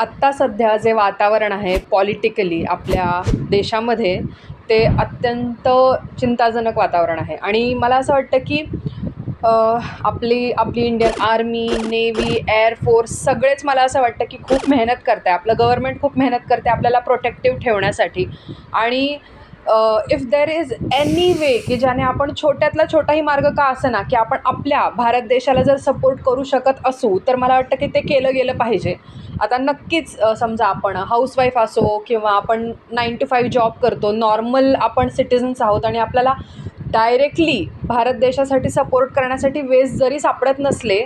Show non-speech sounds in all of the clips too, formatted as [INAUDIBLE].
आत्ता सध्या जे वातावरण आहे पॉलिटिकली आपल्या देशामध्ये ते अत्यंत चिंताजनक वातावरण आहे. आणि मला असं वाटतं की आपली आपली इंडियन आर्मी नेव्ही एअरफोर्स सगळेच मला असं वाटतं की खूप मेहनत करते आहे आपलं गव्हर्मेंट खूप मेहनत करते आपल्याला प्रोटेक्टिव्ह ठेवण्यासाठी. आणि if there is any way की ज्याने आपण छोट्यातला छोटाही मार्ग का असेना की आपण आपल्या भारत देशाला जर सपोर्ट करू शकत असू तर मला वाटतं की ते केलं गेलं पाहिजे. आता नक्कीच समजा आपण हाऊसवाईफ असो किंवा आपण नाईन टू फाईव्ह जॉब करतो नॉर्मल आपण सिटिझन्स आहोत आणि आपल्याला डायरेक्टली भारत देशासाठी सपोर्ट करण्यासाठी वेज जरी सापडत नसले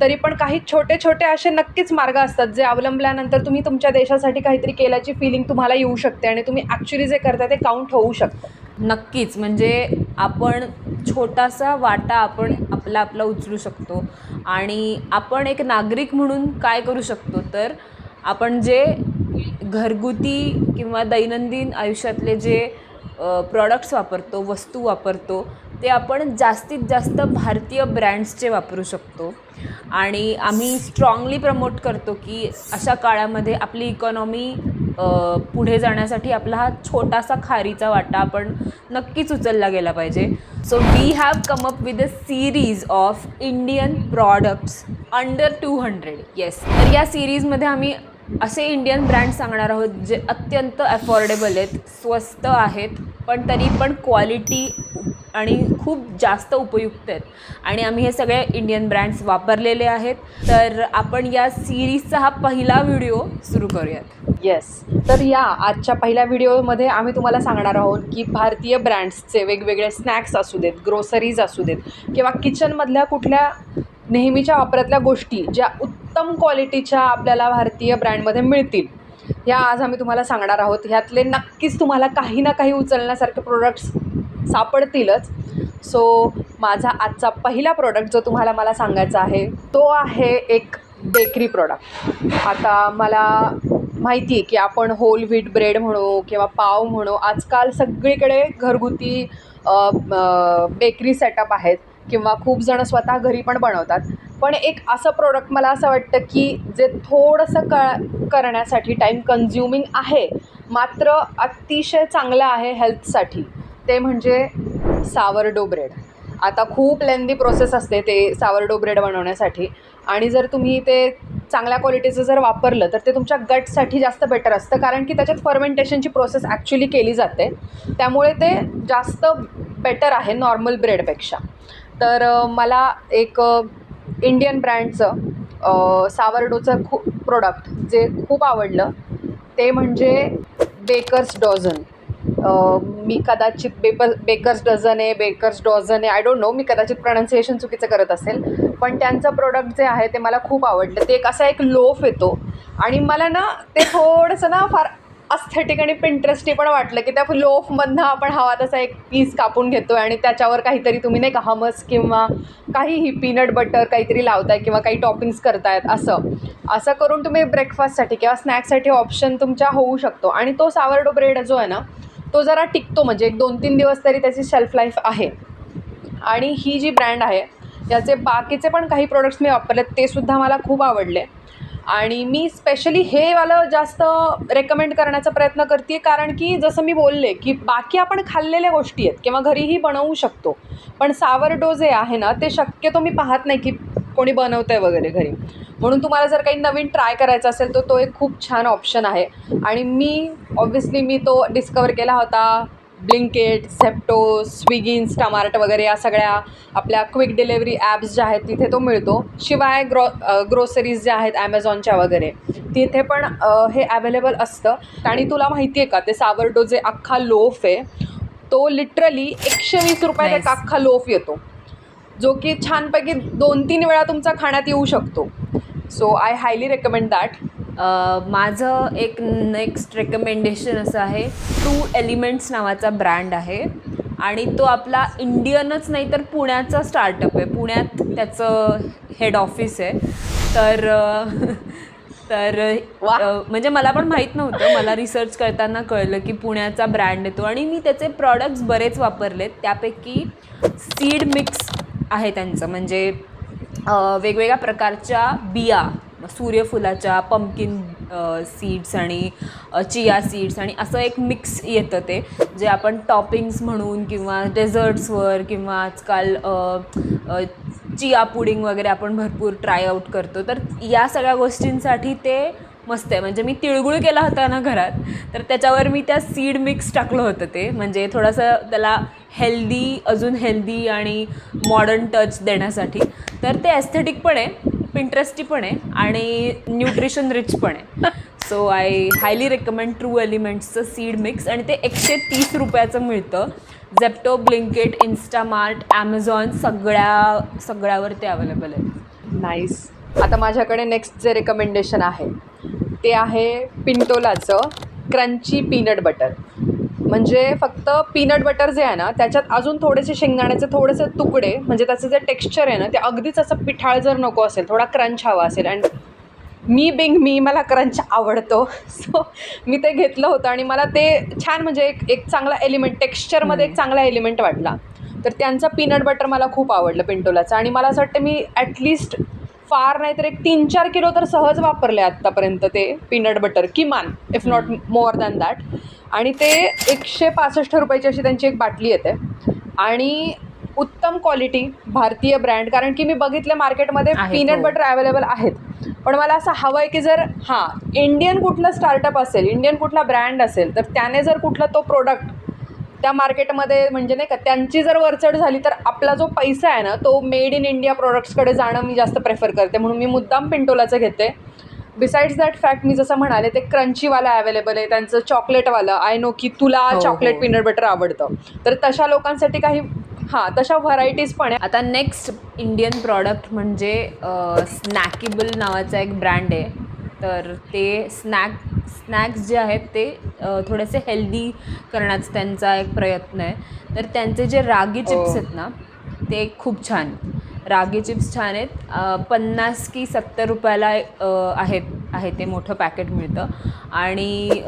तरी पण काही छोटे छोटे असे नक्कीच मार्ग असतात जे अवलंबल्यानंतर तुम्ही तुमच्या देशासाठी काहीतरी केल्याची फिलिंग तुम्हाला येऊ शकते आणि तुम्ही ॲक्च्युली जे करता ते काउंट होऊ शकतं. नक्कीच म्हणजे आपण छोटासा वाटा आपण आपला आपला उचलू शकतो आणि आपण एक नागरिक म्हणून काय करू शकतो? तर आपण जे घरगुती किंवा दैनंदिन आयुष्यातले जे प्रॉडक्ट्स वापरतो वस्तू वापरतो ते आपण जास्तीत जास्त भारतीय ब्रँड्सचे वापरू शकतो. आणि आम्ही स्ट्रॉंगली प्रमोट करतो की अशा काळामध्ये आपली इकॉनॉमी पुढे जाण्यासाठी आपला हा छोटासा खारीचा वाटा आपण नक्कीच उचलला गेला पाहिजे. So we have come up with a series of Indian products under two hundred yes तर या सिरीजमध्ये आम्ही असे इंडियन ब्रँड सांगणार आहोत जे अत्यंत अफोर्डेबल आहेत स्वस्त आहेत पण तरी पण क्वालिटी आणि खूप जास्त उपयुक्त आहेत. आणि आम्ही हे सगळे इंडियन ब्रँड्स वापरलेले आहेत. तर आपण या सिरीजचा हा पहिला व्हिडिओ सुरू करूयात. येस तर या आजच्या पहिल्या व्हिडिओमध्ये आम्ही तुम्हाला सांगणार आहोत की भारतीय ब्रँड्सचे वेगवेगळे स्नॅक्स असू देत ग्रोसरीज असू देत किंवा किचनमधल्या कुठल्या नेहमीच्या वापरातल्या गोष्टी ज्या उत्तम क्वालिटीच्या आपल्याला भारतीय ब्रँडमध्ये मिळतील ह्या आज आम्ही तुम्हाला सांगणार आहोत. ह्यातले नक्कीच तुम्हाला काही ना काही उचलण्यासारखे प्रोडक्ट्स सापडतीलच. सो माझा आजचा पहिला प्रोडक्ट जो तुम्हाला मला सांगायचा आहे तो आहे एक बेकरी प्रोडक्ट आता मला माहिती आहे की आपण होल व्हीट ब्रेड म्हणू किंवा पाव म्हणू आजकाल सगळीकडे घरगुती बेकरी सेटअप आहेत किंवा खूप जण स्वतः घरी पण बनवतात. पण एक असं प्रोडक्ट मला असं वाटतं की जे थोडंसं क करण्यासाठी टाईम कन्झ्युमिंग आहे मात्र अतिशय चांगलं आहे हेल्थसाठी ते म्हणजे सावरडो ब्रेड आता खूप लेंदी प्रोसेस असते ते सावरडो ब्रेड बनवण्यासाठी. आणि जर तुम्ही ते चांगल्या क्वालिटीचं जर वापरलं तर ते तुमच्या गटसाठी जास्त बेटर असतं. कारण की त्याच्यात फर्मेंटेशनची प्रोसेस ॲक्च्युली केली जाते. त्यामुळे ते जास्त बेटर आहे नॉर्मल ब्रेडपेक्षा तर मला एक इंडियन ब्रँडचं सावरडोचं खूप प्रोडक्ट जे खूप आवडलं ते म्हणजे बेकर्स डॉझन मी कदाचित बेपर बेकर्स डझन आहे बेकर्स डॉझन आहे आय डोंट नो मी कदाचित प्रोनाऊन्सिएशन चुकीचं करत असेल. पण त्यांचं प्रोडक्ट जे आहे ते मला खूप आवडलं. ते एक असा एक लोफ येतो. आणि मला ना ते थोडंसं ना फार अस्थेटिक आणि पिंटरेस्टी पण वाटलं की त्या लोफमधनं आपण हवा तसा एक पीस कापून घेतो आहे आणि त्याच्यावर काहीतरी तुम्ही नाही का हमस किंवा काहीही पीनट बटर काहीतरी लावताय किंवा काही टॉपिंग्स करतायत असं. असं करून तुम्ही ब्रेकफास्टसाठी किंवा स्नॅक्ससाठी ऑप्शन तुमच्या होऊ शकतो. आणि तो सावरडो ब्रेड जो आहे ना तो जरा टिकतो म्हणजे एक दोन तीन दिवस तरी त्याची शेल्फ लाईफ आहे. आणि ही जी ब्रँड आहे याचे बाकीचे पण काही प्रोडक्ट्स मी वापरलेत ते सुद्धा मला खूप आवडले. आणि मी स्पेशली हे वालं जास्त रेकमेंड करण्याचा प्रयत्न करते कारण की जसं मी बोलले की बाकी आपण खाल्लेल्या गोष्टी आहेत किंवा घरीही बनवू शकतो. पण सावरडो जे आहे ना ते शक्यतो मी पाहत नाही की कोणी बनवतं आहे वगैरे घरी. म्हणून तुम्हाला जर काही नवीन ट्राय करायचा असेल तर तो एक खूप छान ऑप्शन आहे. आणि मी ऑब्व्हियसली मी तो डिस्कवर केला होता. ब्लिंकेट झेप्टो स्विगी इन्स्टामार्ट वगैरे या सगळ्या आपल्या क्विक डिलेवरी ॲप्स ज्या आहेत तिथे तो मिळतो. शिवाय ग्रो ग्रोसरीज ज्या आहेत ॲमेझॉनच्या वगैरे तिथे पण हे ॲवेलेबल असतं. आणि तुला माहिती आहे का ते सावरडो जे अख्खा लोफ आहे तो लिटरली एकशे वीस रुपयात एक. अख्खा लोफ येतो. जो की छानपैकी दोन तीन वेळा तुमचा खाण्यात येऊ शकतो. So I highly recommend that माझं एक नेक्स्ट रेकमेंडेशन असं आहे टू एलिमेंट्स नावाचा ब्रँड आहे. आणि तो आपला इंडियनच नाही तर पुण्याचा स्टार्टअप आहे. पुण्यात त्याचं हेड ऑफिस आहे. तर तर म्हणजे मला पण माहीत नव्हतं. मला रिसर्च करताना कळलं की पुण्याचा ब्रँड येतो आणि मी त्याचे प्रॉडक्ट्स बरेच वापरलेत. त्यापैकी सीड मिक्स आहे त्यांचं. म्हणजे वेगवेगळ्या प्रकारच्या बिया सूर्यफुलाच्या पंपकिन सीड्स आणि चिया सीड्स आणि असं एक मिक्स येतं ते. जे आपण टॉपिंग्स म्हणून किंवा डेझर्ट्सवर किंवा आजकाल चिया पुडिंग वगैरे आपण भरपूर ट्राय आऊट करतो. तर या सगळ्या गोष्टींसाठी ते मस्त आहे. म्हणजे मी तिळगुळ केला होता ना घरात तर त्याच्यावर मी त्या सीड मिक्स टाकलं होतं ते. म्हणजे थोडंसं त्याला हेल्दी अजून हेल्दी आणि मॉडर्न टच देण्यासाठी. तर ते ॲस्थेटिक पण आहे पिंटरेस्टी पण आहे आणि न्यूट्रिशन रिच पण आहे. So I highly recommend true एलिमेंट्सचं seed mix आणि ते एकशे तीस रुपयाचं मिळतं. झेप्टो ब्लिंकेट इन्स्टामार्ट ॲमेझॉन सगळ्या सगळ्यावर ते अवेलेबल आहे. नाईस आता माझ्याकडे नेक्स्ट जे रेकमेंडेशन आहे ते आहे पिंटोलाचं क्रंची पीनट बटर म्हणजे फक्त पीनट बटर जे आहे ना त्याच्यात अजून थोडेसे शेंगदाण्याचे थोडेसे तुकडे म्हणजे त्याचं जे टेक्स्चर आहे ना ते अगदीच असं पिठाळ जर नको असेल थोडा क्रंच हवा असेल. अँड मी बिंग मी मला क्रंच आवडतो. [LAUGHS] सो मी ते घेतलं होतं आणि मला ते छान म्हणजे एक एक चांगला एलिमेंट टेक्स्चरमध्ये एक चांगला एलिमेंट वाटला. तर त्यांचा पीनट बटर मला खूप आवडलं पिंटोलाचं. आणि मला असं वाटतं मी ॲटलिस्ट फार नाही तर एक तीन चार किलो तर सहज वापरले आत्तापर्यंत ते पीनट बटर किमान if not more than that आणि ते एकशे पासष्ट रुपयाची अशी त्यांची एक बाटली येते. आणि उत्तम क्वालिटी भारतीय ब्रँड कारण की मी बघितलं मार्केटमध्ये पीनट. बटर अवेलेबल आहेत. पण मला असं हवं आहे की जर हां इंडियन कुठलं स्टार्टअप असेल इंडियन कुठला ब्रँड असेल तर त्याने जर कुठला तो प्रोडक्ट त्या मार्केटमध्ये म्हणजे नाही का त्यांची जर वरचढ झाली तर आपला जो पैसा आहे ना तो मेड इन इंडिया प्रोडक्ट्सकडे जाणं मी जास्त प्रेफर करते. म्हणून मी मुद्दाम पिंटोलाचं घेते. बिसाइड्स दॅट फॅक्ट मी जसं म्हणाले ते क्रंचीवाला अवेलेबल आहे. त्यांचं चॉकलेटवालं आय नो की तुला हो, चॉकलेट हो. पीनट बटर आवडतं. तर तशा लोकांसाठी काही हां तशा व्हरायटीज पण आहे. आता नेक्स्ट इंडियन प्रॉडक्ट म्हणजे स्नॅकेबल नावाचा एक ब्रँड आहे. तर ते स्नॅक स्नॅक्स जे आहेत ते थोडेसे हेल्दी करण्याचा त्यांचा एक प्रयत्न आहे. तर त्यांचे जे रागी चिप्स हो. आहेत ना ते खूप छान रागी चिप्स छान आहेत. पन्नास की सत्तर रुपयाला आहेत आहे ते मोठं पॅकेट मिळतं. आणि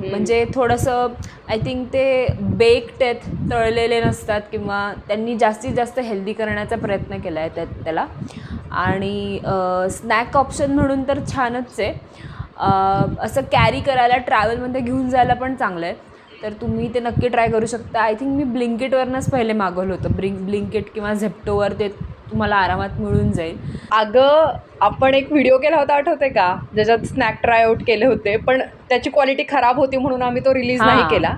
म्हणजे थोडंसं आय थिंक ते बेक्ड आहेत तळलेले नसतात किंवा त्यांनी जास्तीत जास्त हेल्दी करण्याचा प्रयत्न केला आहे त्या त्याला. आणि स्नॅक ऑप्शन म्हणून तर छानच आहे. असं कॅरी करायला ट्रॅव्हलमध्ये घेऊन जायला पण चांगलं आहे. तर तुम्ही ते नक्की ट्राय करू शकता. आय थिंक मी ब्लिंकेटवरनंच पहिले मागवलं होतं. ब्रिंक ब्लिंकेट किंवा झेप्टोवर ते तुम्हाला आरामात मिळून जाईल. अगं आपण एक व्हिडिओ केला होता आठवते का? ज्याच्यात स्नॅक ट्राय आउट केले होते. पण त्याची क्वालिटी खराब होती म्हणून आम्ही तो रिलीज नाही. केला.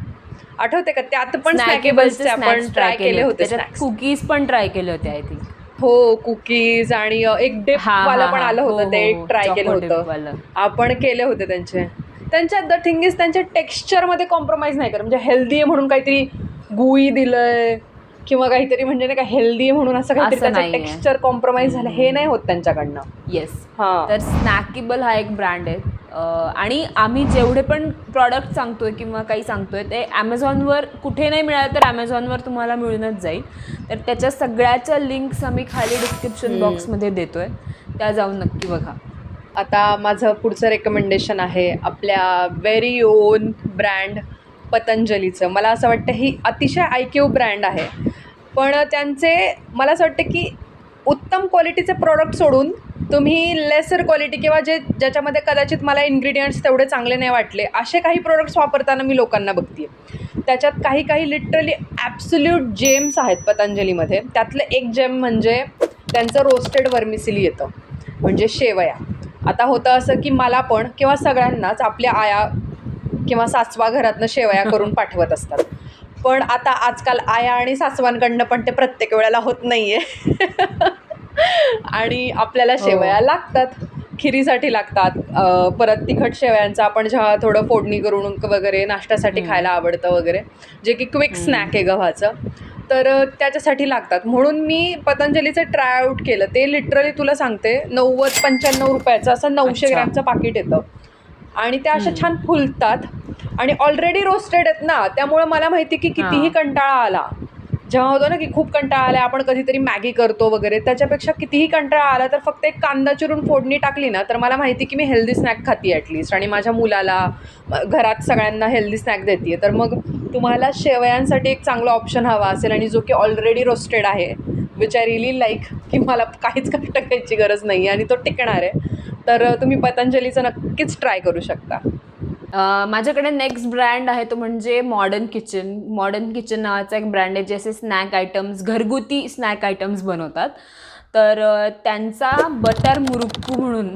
आठवते का? त्यात पण आपण ट्राय केले होते. कुकीज पण ट्राय केले होते आय थिंक हो कुकीज आणि एक डिप वाला पण आलं होतं ते एक ट्राय केलं होतं. आपण केले होते त्यांचे. त्यांच्या द थिंग इज त्यांच्या टेक्स्चरमध्ये कॉम्प्रोमाइज नाही करत. म्हणजे हेल्दी आहे म्हणून काहीतरी गुई दिलंय किंवा काहीतरी म्हणजे नाही का हेल्दी आहे म्हणून असं काहीतरी. टेक्स्चर कॉम्प्रोमाइज झालं. हे नाही होत त्यांच्याकडनं. येस हां. तर स्नॅकेबल हा एक ब्रँड आहे. आणि आम्ही जेवढे पण प्रॉडक्ट सांगतोय किंवा काही सांगतोय ते ॲमेझॉनवर कुठे नाही मिळालं तर ॲमेझॉनवर तुम्हाला मिळूनच जाईल. तर त्याच्या सगळ्याच्या लिंक्स आम्ही खाली डिस्क्रिप्शन. बॉक्समध्ये देतोय. त्या जाऊन नक्की बघा. आता माझं पुढचं रेकमेंडेशन आहे आपल्या व्हेरी ओन ब्रँड पतंजलीचं. मला असं वाटतं ही अतिशय आयक्यू ब्रँड आहे. पण त्यांचे मला असं वाटतं की उत्तम क्वालिटीचे प्रोडक्ट सोडून तुम्ही लेसर क्वालिटी किंवा जे ज्याच्यामध्ये कदाचित मला इन्ग्रेडियंट्स तेवढे चांगले नाही वाटले असे काही प्रोडक्ट्स वापरताना मी लोकांना बघते त्याच्यात काही काही लिटरली ॲब्सोल्यूट जेम्स आहेत पतंजलीमध्ये. त्यातलं एक जेम म्हणजे त्यांचं रोस्टेड वर्मिसिली येतं. म्हणजे शेवया. आता होतं असं की मला पण किंवा सगळ्यांनाच आपल्या आया किंवा सासवा घरातनं शेवया करून [LAUGHS] पाठवत असतात. पण आता आजकाल आया आणि सासवांकडनं पण ते प्रत्येक वेळेला होत नाही आहे आणि आपल्याला शेवया लागतात. खिरीसाठी लागतात. परत तिखट शेवयांचा आपण जेव्हा थोडं फोडणी करून वगैरे नाश्त्यासाठी. खायला आवडतं वगैरे जे की क्विक स्नॅक आहे गव्हाचं तर त्याच्यासाठी लागतात. म्हणून मी पतंजलीचं ट्राय आऊट केलं. ते लिटरली तुला सांगते नव्वद पंच्याण्णव रुपयाचं असं नऊशे. ग्रॅमचं पाकिट येतं. आणि त्या अशा. छान फुलतात. आणि ऑलरेडी रोस्टेड आहेत ना त्यामुळे मला माहिती की कितीही. कंटाळा आला. जेव्हा होतो ना की खूप कंटाळा आला आपण कधीतरी मॅगी करतो वगैरे त्याच्यापेक्षा कितीही कंटाळा आला तर फक्त एक कांदा चिरून फोडणी टाकली ना तर मला माहिती की मी हेल्दी स्नॅक खाती ॲटलिस्ट आणि माझ्या मुलाला घरात सगळ्यांना हेल्दी स्नॅक देते तर मग तुम्हाला शेवयांसाठी एक चांगला ऑप्शन हवा असेल आणि जो की ऑलरेडी रोस्टेड आहे विच आय रिली लाईक की मला काहीच कष्ट करायची गरज नाही आणि तो टिकणार आहे. तर तुम्ही पतंजलीचं नक्कीच ट्राय करू शकता. माझ्याकडे नेक्स्ट ब्रँड आहे तो म्हणजे मॉडर्न किचन मॉडर्न किचन नावाचा एक ब्रँड आहे जे असे स्नॅक आयटम्स घरगुती स्नॅक आयटम्स बनवतात. तर त्यांचा बटर मुरुक्कू म्हणून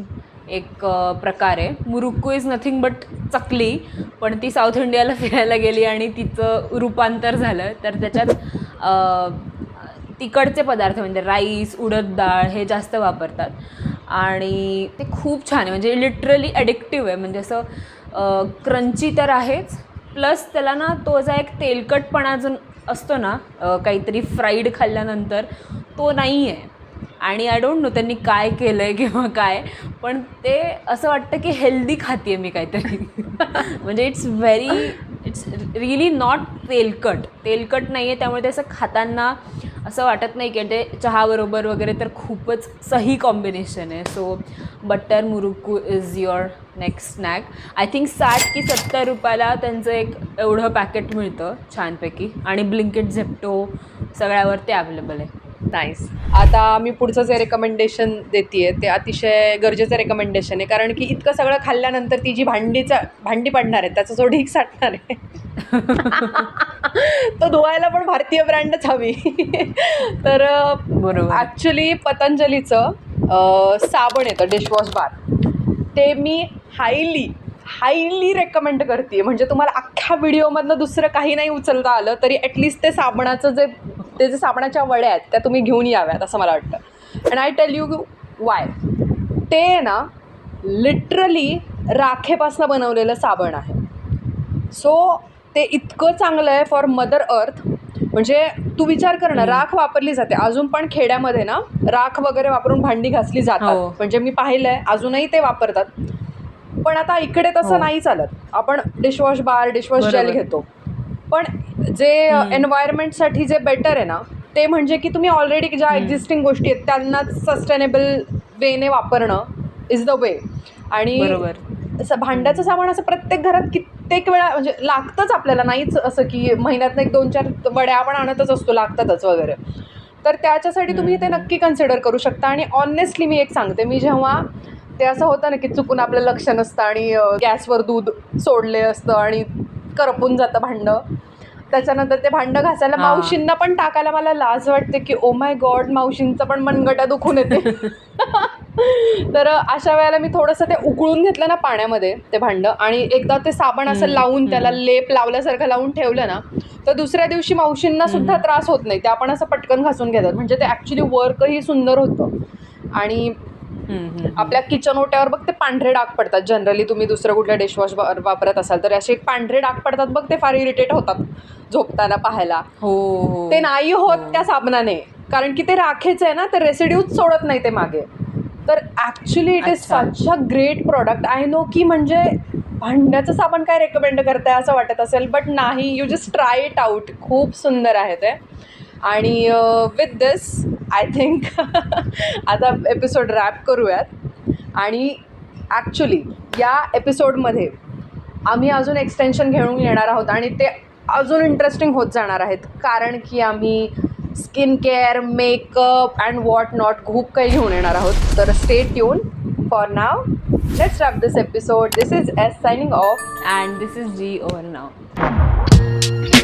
एक प्रकार आहे. Murukku is nothing but chakli पण ती साऊथ इंडियाला [LAUGHS] फिरायला गेली आणि तिचं रूपांतर झालं. तर त्याच्यात तिकडचे पदार्थ म्हणजे राईस उडद डाळ हे जास्त वापरतात. आणि ते खूप छान आहे. म्हणजे लिटरली ॲडिक्टिव्ह आहे. म्हणजे असं क्रंची तर आहेच. प्लस त्याला ना तो जा एक तेलकटपणा जो असतो ना काहीतरी फ्राईड खाल्ल्यानंतर तो नाही आहे आणि आय डोंट नो त्यांनी काय केलं आहे किंवा काय पण ते असं वाटतं की हेल्दी खाते आहे मी काहीतरी. [LAUGHS] म्हणजे it's very it's really not तेलकट. तेलकट नाही आहे त्यामुळे ते असं खाताना असं वाटत नाही की ते चहाबरोबर वगैरे तर खूपच सही कॉम्बिनेशन आहे. So butter murukku is your next snack I think साठ की सत्तर रुपयाला त्यांचं एक एवढं पॅकेट मिळतं छानपैकी. आणि ब्लिंकेट झेप्टो सगळ्यावर ते अवेलेबल आहे. नाईस आता मी पुढचं जे रेकमेंडेशन देते ते अतिशय गरजेचं रेकमेंडेशन आहे. कारण की इतकं सगळं खाल्ल्यानंतर ती जी भांडीचा भांडी पडणार आहे त्याचा जो ढीक साठणार आहे. तो धुवायला पण भारतीय ब्रँडच हवी. तर बरोबर. ॲक्च्युली पतंजलीचं साबण येतं डिशवॉश बार ते मी हायली हायली रेकमेंड करते म्हणजे तुम्हाला अख्ख्या व्हिडिओमधनं दुसरं काही नाही उचलता आलं तरी ॲटलिस्ट ते साबणाचं जे ते जे साबणाच्या वड्या आहेत त्या तुम्ही घेऊन याव्यात असं मला वाटतं. And I tell you why ते ना लिटरली राखेपासून बनवलेलं साबण आहे. सो ते इतकं चांगलं आहे फॉर मदर अर्थ म्हणजे तू विचार कर ना राख वापरली जाते. अजून पण खेड्यामध्ये ना राख वगैरे वापरून भांडी घासली हो. जातात म्हणजे मी पाहिलंय अजूनही ते वापरतात. पण आता इकडे तसं हो. नाही चालत. आपण डिशवॉश बार डिशवॉश जेल. घेतो. पण जे. एन्व्हायरमेंटसाठी जे बेटर आहे ना ते म्हणजे की तुम्ही ऑलरेडी ज्या. एक्झिस्टिंग गोष्टी आहेत त्यांनाच सस्टेनेबल वेने वापरणं इज द वे आणि बरोबर. असं भांड्याचं सामान असं प्रत्येक घरात कित्येक वेळा म्हणजे लागतंच आपल्याला नाहीच असं की महिन्यातनं एक दोन चार वड्या आपण आणतच असतो लागतातच वगैरे. तर त्याच्यासाठी तुम्ही ते नक्की कन्सिडर करू शकता. आणि ऑनेस्टली मी एक सांगते मी जेव्हा ते असं होतं ना की चुकून आपलं लक्ष नसतं आणि गॅसवर दूध सोडले असतं आणि करपून जातं भांडं त्याच्यानंतर ते भांडं घासायला हा. मावशींना पण टाकायला मला लाज वाटते की ओ माय गॉड मावशींचं पण मनगटा दुखून येते [LAUGHS] तर अशा वेळेला मी थोडंसं ते उकळून घेतलं ना पाण्यामध्ये ते भांडं आणि एकदा ते साबण असं लावून त्याला. लेप लावल्यासारखं लावून ठेवलं ना तर दुसऱ्या दिवशी मावशींना सुद्धा. त्रास होत नाही ते आपण असं पटकन घासून घेतात म्हणजे ते ॲक्च्युली वर्कही सुंदर होतं आणि. आपल्या किचन ओट्यावर बघ ते पांढरे डाग पडतात. जनरली तुम्ही दुसरं कुठल्या डिशवॉश वापरत असाल तर असे पांढरे डाग पडतात बघ ते फार इरिटेट होतात झोपताना पाहायला. हो हो. ते नाही होत हो. त्या साबणाने कारण की ते राखेच आहे ना ते रेसिड्यूज सोडत नाही ते मागे. तर actually it is. Such a great product I know की म्हणजे भांड्याचं साबण काय रेकमेंड करताय असं वाटत असेल बट नाही. You just try it out खूप सुंदर आहे ते. आणि विथ दिस आय थिंक आता एपिसोड रॅप करूयात. आणि ॲक्च्युली या एपिसोडमध्ये आम्ही अजून एक्सटेन्शन घेऊन येणार आहोत आणि ते अजून इंटरेस्टिंग होत जाणार आहेत. कारण की आम्ही skin care makeup and what not खूप काही घेऊन येणार आहोत. तर stay tune for now let's wrap this episode this is S signing off and this is G over now